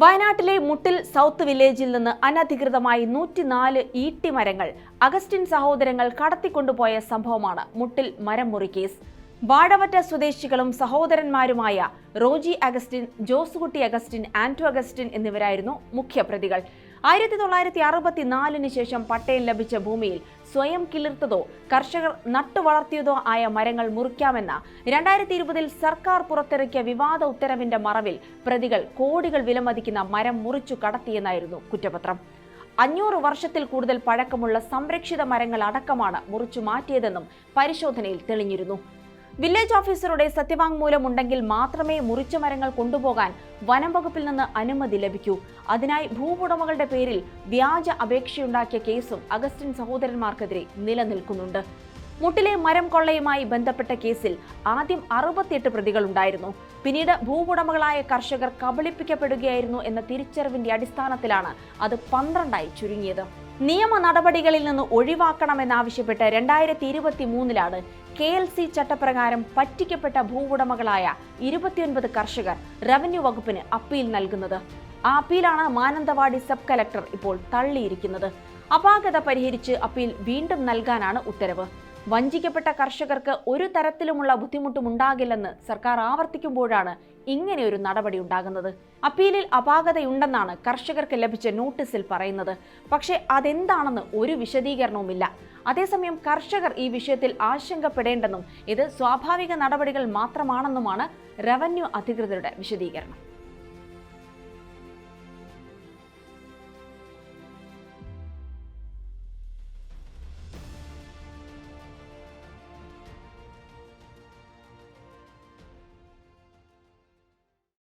വയനാട്ടിലെ മുട്ടിൽ സൗത്ത് വില്ലേജിൽ നിന്ന് അനധികൃതമായി നൂറ്റിനാല് ഈട്ടി മരങ്ങൾ അഗസ്റ്റിൻ സഹോദരങ്ങൾ കടത്തിക്കൊണ്ടുപോയ സംഭവമാണ് മുട്ടിൽ മരം മുറി കേസ് വാഴവറ്റ സ്വദേശികളും സഹോദരന്മാരുമായ Roji Augustine Josekutty Augustine Anto Augustine എന്നിവരായിരുന്നു മുഖ്യപ്രതികൾ. ആയിരത്തി തൊള്ളായിരത്തി അറുപത്തി നാലിന് ശേഷം പട്ടയം ലഭിച്ച ഭൂമിയിൽ സ്വയം കിളിർത്തതോ കർഷകർ നട്ടുവളർത്തിയതോ ആയ മരങ്ങൾ മുറിക്കാമെന്ന രണ്ടായിരത്തി ഇരുപതിൽ സർക്കാർ പുറത്തിറക്കിയ വിവാദ ഉത്തരവിന്റെ മറവിൽ പ്രതികൾ കോടികൾ വിലമതിക്കുന്ന മരം മുറിച്ചു കടത്തിയെന്നായിരുന്നു കുറ്റപത്രം. അഞ്ഞൂറ് വർഷത്തിൽ കൂടുതൽ പഴക്കമുള്ള സംരക്ഷിത മരങ്ങൾ അടക്കമാണ് മുറിച്ചു മാറ്റിയതെന്നും പരിശോധനയിൽ തെളിഞ്ഞിരുന്നു. വില്ലേജ് ഓഫീസറുടെ സത്യവാങ്മൂലം ഉണ്ടെങ്കിൽ മാത്രമേ മുറിച്ച മരങ്ങൾ കൊണ്ടുപോകാൻ വനം വകുപ്പിൽ നിന്ന് അനുമതി ലഭിക്കൂ. അതിനായി ഭൂവുടമകളുടെ പേരിൽ വ്യാജ അപേക്ഷയുണ്ടാക്കിയ കേസും അഗസ്റ്റിൻ സഹോദരന്മാർക്കെതിരെ നിലനിൽക്കുന്നുണ്ട്. മുട്ടിലെ മരം കൊള്ളയുമായി ബന്ധപ്പെട്ട കേസിൽ ആദ്യം അറുപത്തിയെട്ട് പ്രതികളുണ്ടായിരുന്നു പിന്നീട് ഭൂവുടമകളായ കർഷകർ കബളിപ്പിക്കപ്പെടുകയായിരുന്നു എന്ന തിരിച്ചറിവിന്റെ അടിസ്ഥാനത്തിലാണ് അത് പന്ത്രണ്ടായി ചുരുങ്ങിയത്. നിയമ നടപടികളിൽ നിന്ന് ഒഴിവാക്കണമെന്നാവശ്യപ്പെട്ട് രണ്ടായിരത്തി ഇരുപത്തി മൂന്നിലാണ് കെ എൽ സി ചട്ടപ്രകാരം പറ്റിക്കപ്പെട്ട ഭൂവുടമകളായ ഇരുപത്തിയൊൻപത് കർഷകർ റവന്യൂ വകുപ്പിന് അപ്പീൽ നൽകുന്നത്. ആ അപ്പീലാണ് മാനന്തവാടി സബ് കലക്ടർ ഇപ്പോൾ തള്ളിയിരിക്കുന്നത്. അപാകത പരിഹരിച്ച് അപ്പീൽ വീണ്ടും നൽകാനാണ് ഉത്തരവ്. വഞ്ചിക്കപ്പെട്ട കർഷകർക്ക് ഒരു തരത്തിലുമുള്ള ബുദ്ധിമുട്ടും ഉണ്ടാകില്ലെന്ന് സർക്കാർ ആവർത്തിക്കുമ്പോഴാണ് ഇങ്ങനെയൊരു നടപടി ഉണ്ടാകുന്നത്. അപ്പീലിൽ അപാകതയുണ്ടെന്നാണ് കർഷകർക്ക് ലഭിച്ച നോട്ടീസിൽ പറയുന്നത്. പക്ഷേ അതെന്താണെന്ന് ഒരു വിശദീകരണവുമില്ല. അതേസമയം കർഷകർ ഈ വിഷയത്തിൽ ആശങ്കപ്പെടേണ്ടെന്നും ഇത് സ്വാഭാവിക നടപടികൾ മാത്രമാണെന്നുമാണ് റവന്യൂ അധികൃതരുടെ വിശദീകരണം.